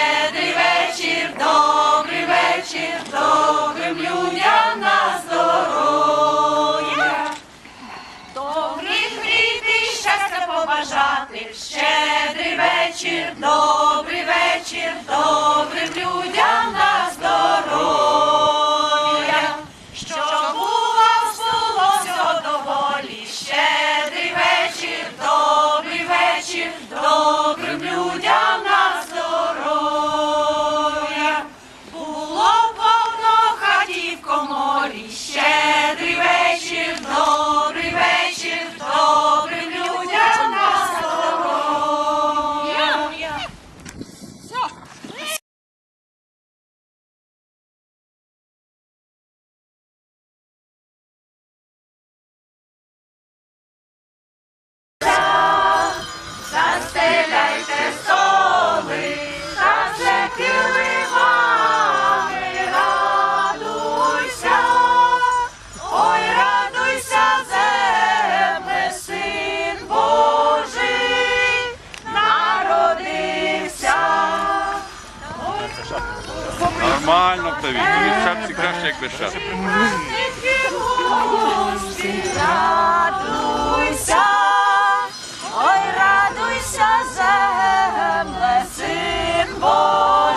щедрий вечір, добрий вечір, добрим людям на здоров'я. Добрих літ і щастя побажати, щедрий вечір, добрий вечір, добрим людям на здоров'я. нормально, то ну, відповідь. краще, як без. Радуйся, ой, радуйся, земле, син Божий.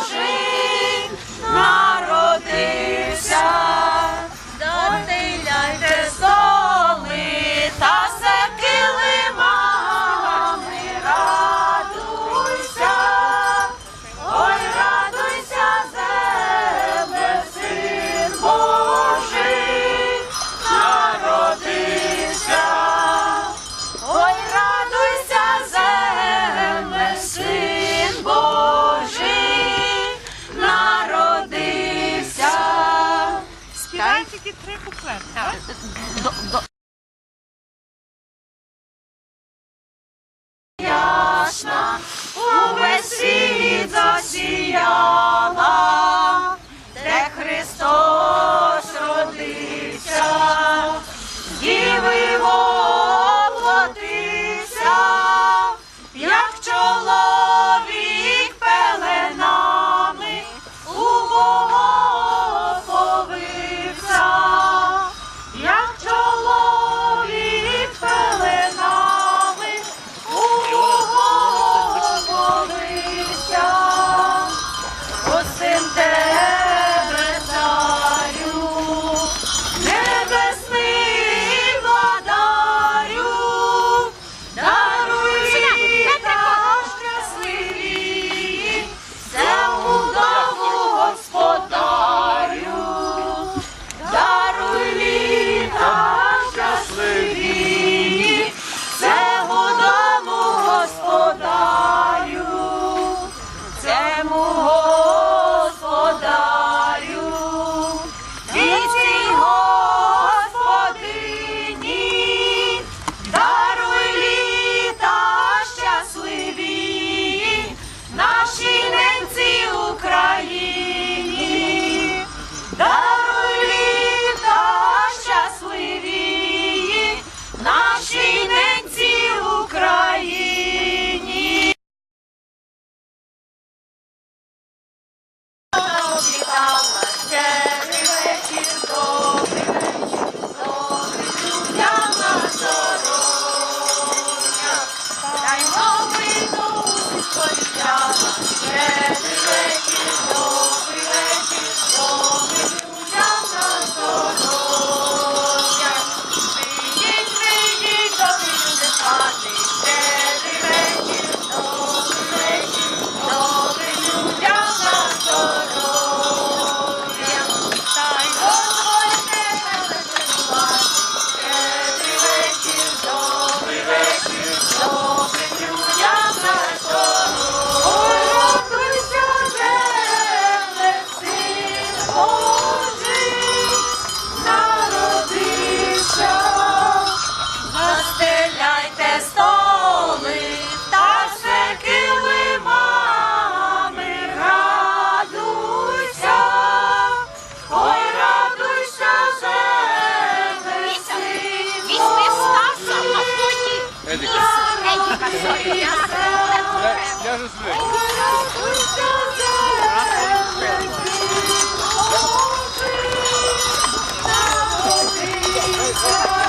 Я же свой. Oh,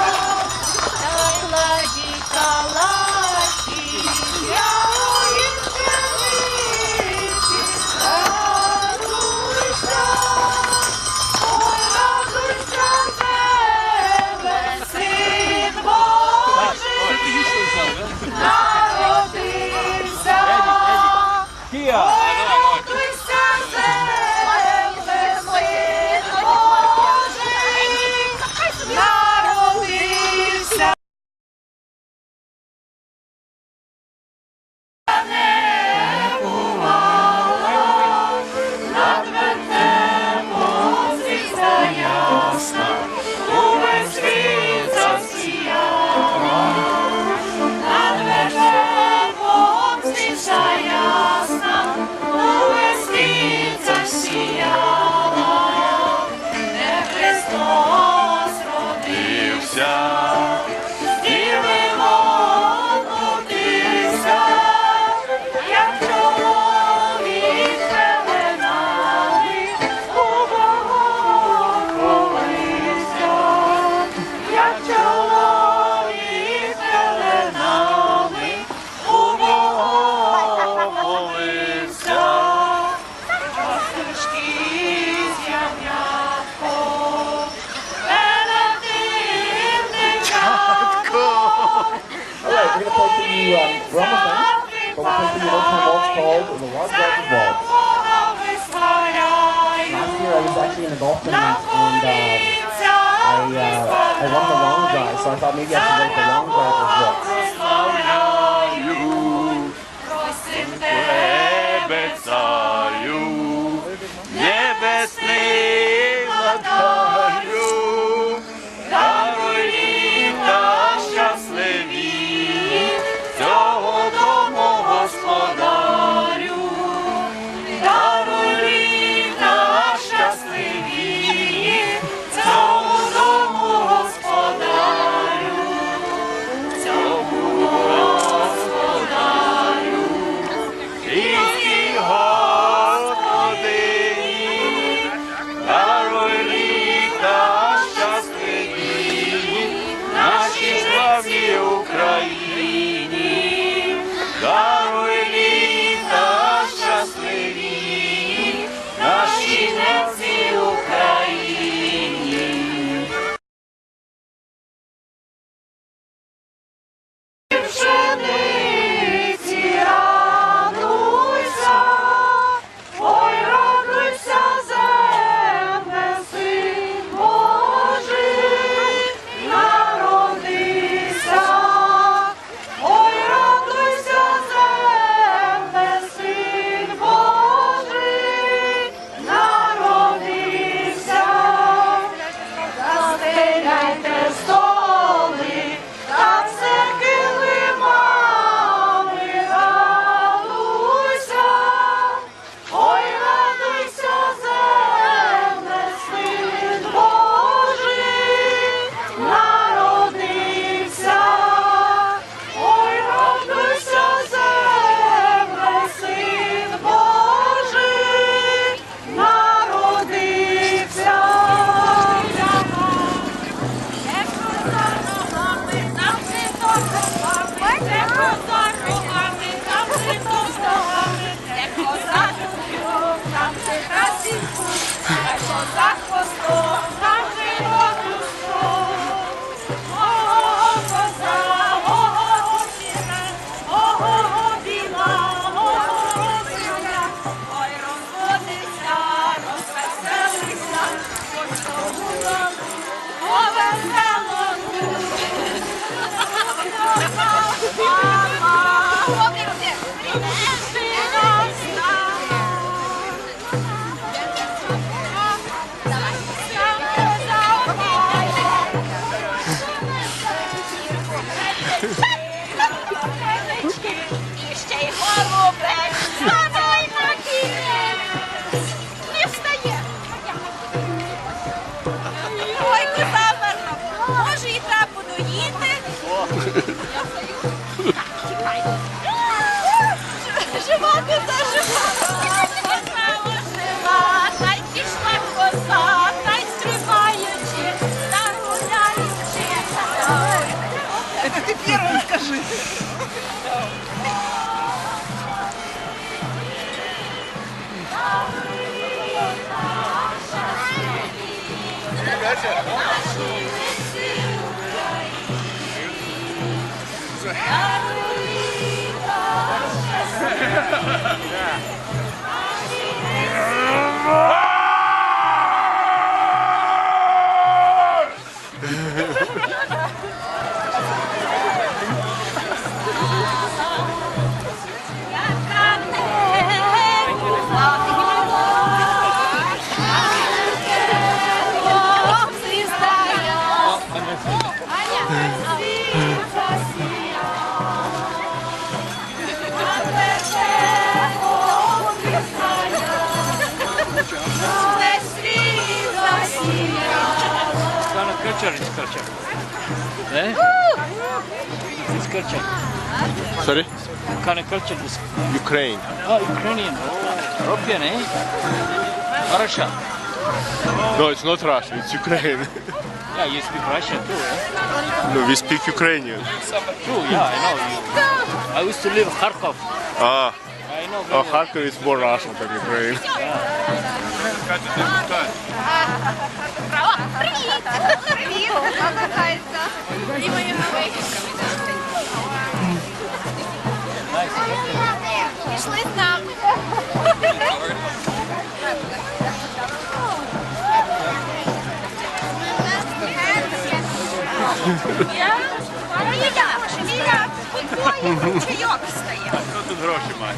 that's it. Skočia. Ne? Skrčen. Sorry? What kind of Kane Krčen. Ukraine. Oh, Ukrainian. Oh, European, eh? Russia. No, it's not Russia, it's Ukraine. yeah, you speak Russian too, eh? No, we speak Ukrainian. True, yeah, I know. I used to live in Kharkov. Ah. I know oh, Kharkov is more Russian than Ukraine. Yeah. Привіт! Привіт! Кохайся! І моя новенька. Пішли з нами. Я? Ну, я. Я. Чайок стає. Хто тут гроші має?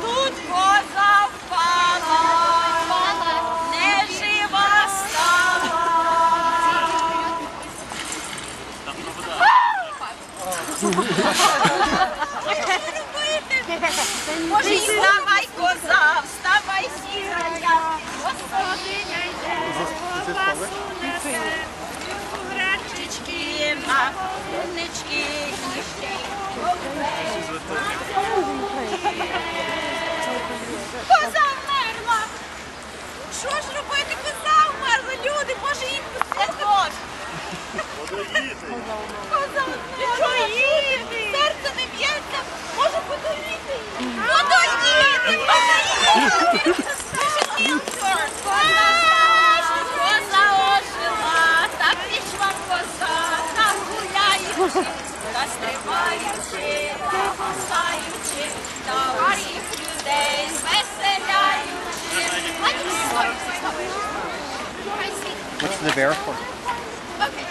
Тут коза впала, не жива стала. Що ж робити? Коза вмерла, люди, може їм пустити? Коза подоїти! Серце не б'ється, може подоїти її? Подоїти! Подоїти! Коза ожила, так пішла коза, там гуляючи, та стрибаючи, the bear for. Okay.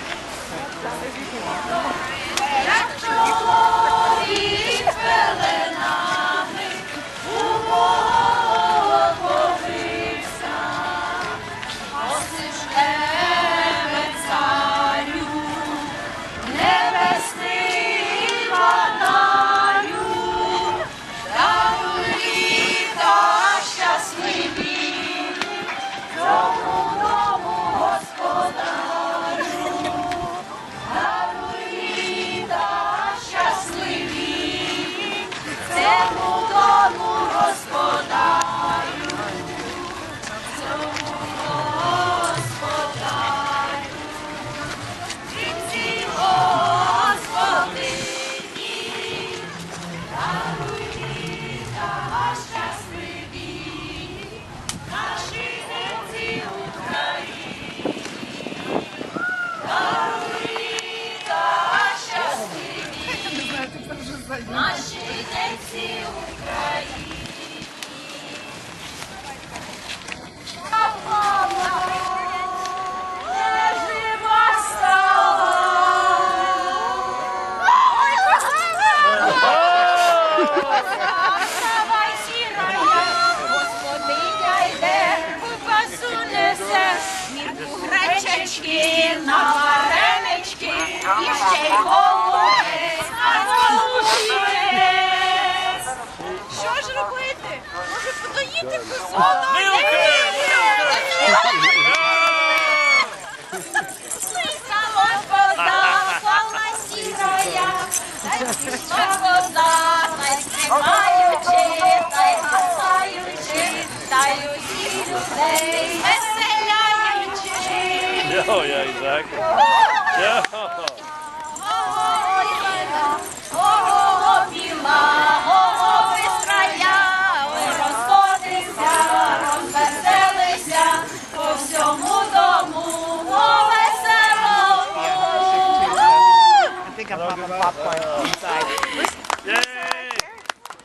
На варенички, і ще й голубець, а голубець. Що ж робити? Може подоїти козу? Слизала коза, пала сірая, та й пішла коза, та й та й гасаючи, та й усіх людей Oh, yeah, exactly. Yeah.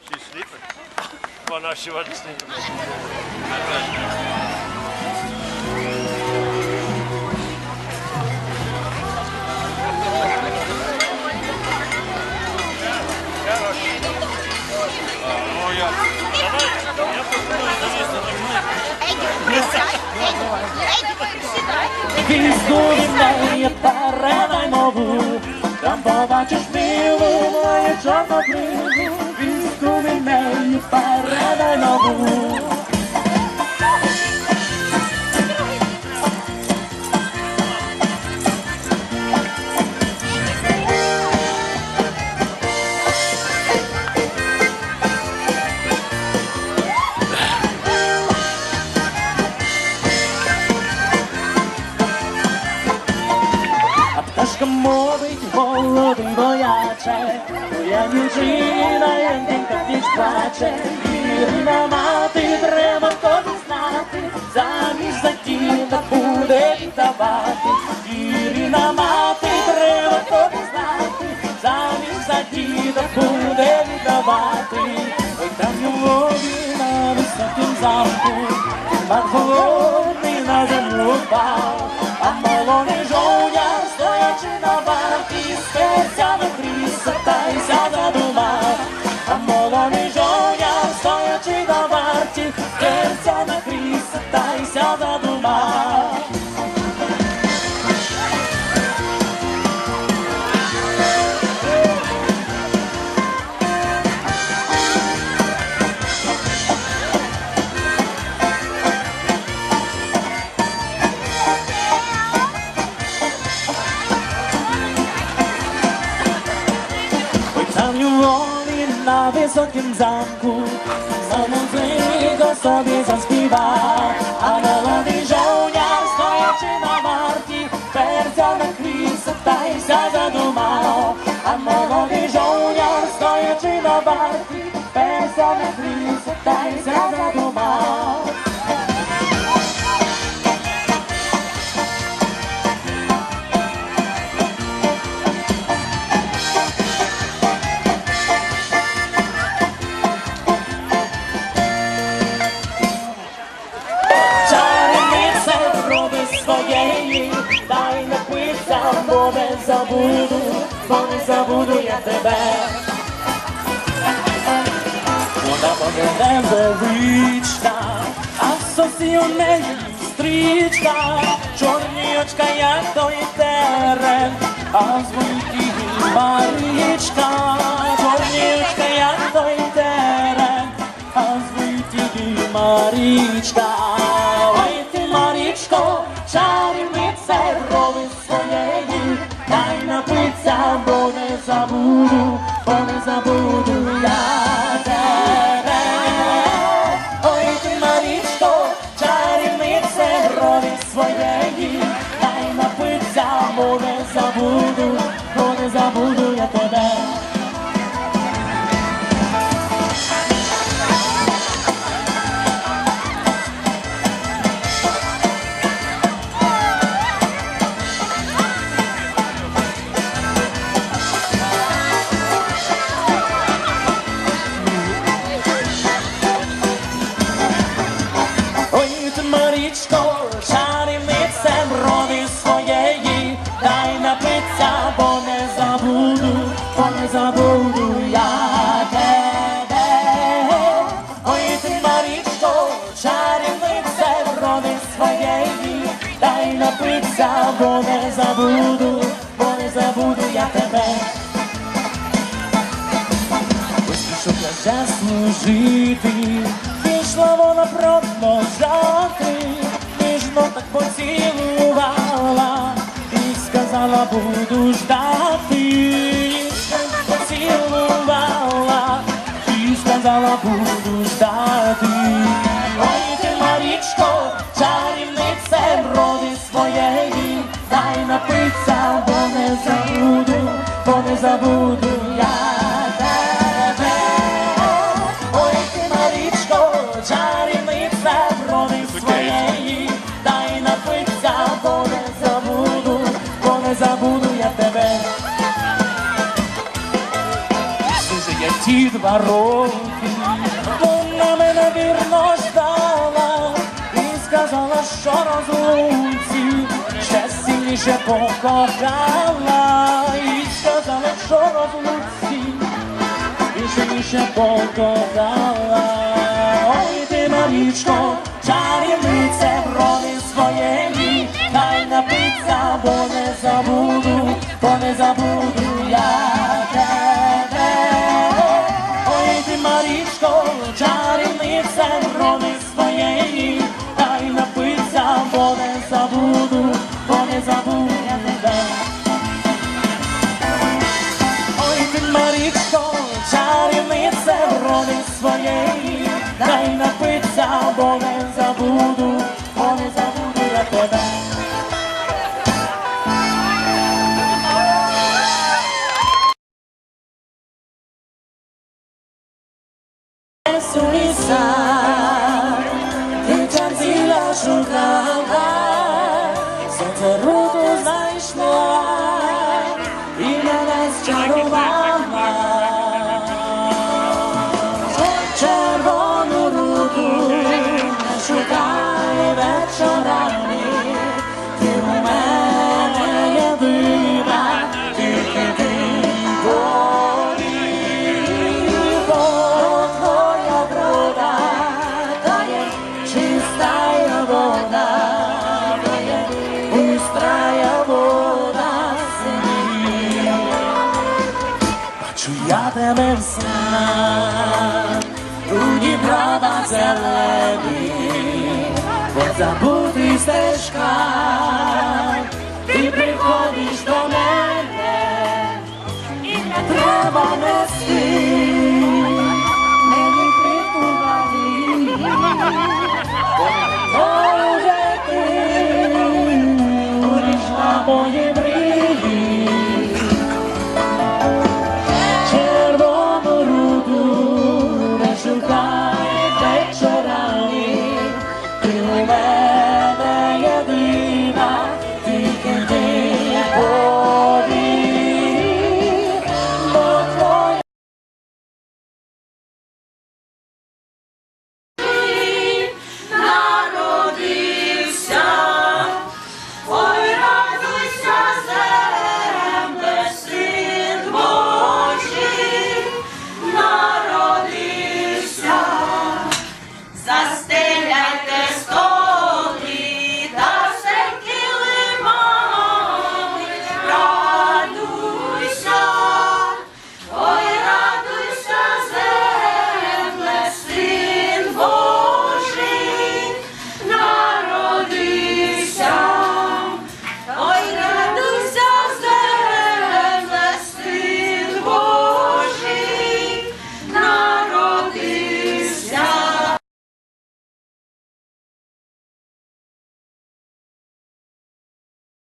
She's sleeping. Well, no, she wasn't sleeping. Візду неї передай нову, там побачиш милу моє чорно книгу. Візду від неї передай нову. плаче, вірна мати, треба тобі знати, заміж за діда буде давати, вірна мати, треба тобі знати, заміж за діда буде віддавати, ой там його на високім замку. 항상 тебе, вона поведе річка, а в сосі у неї стрічка, чорні очка, як той терен, а в звонкій марічка. жити, вийшла вона про завтра, ніжно так поцілувала, і сказала, буду ждати, ніжно поцілувала, і сказала, буду. дороги. Вона мене вірно ждала і сказала, що розлуці ще сильніше покохала, і сказала, що розлуці і сильніше покохала. Ой, ти, Марічко, чарівниця брови своєї, хай напиться, бо не забуду, бо не забуду. 나 де забути стежка, ти приходиш до мене, і не треба нести, мені притулати, бо вже ти будеш на моє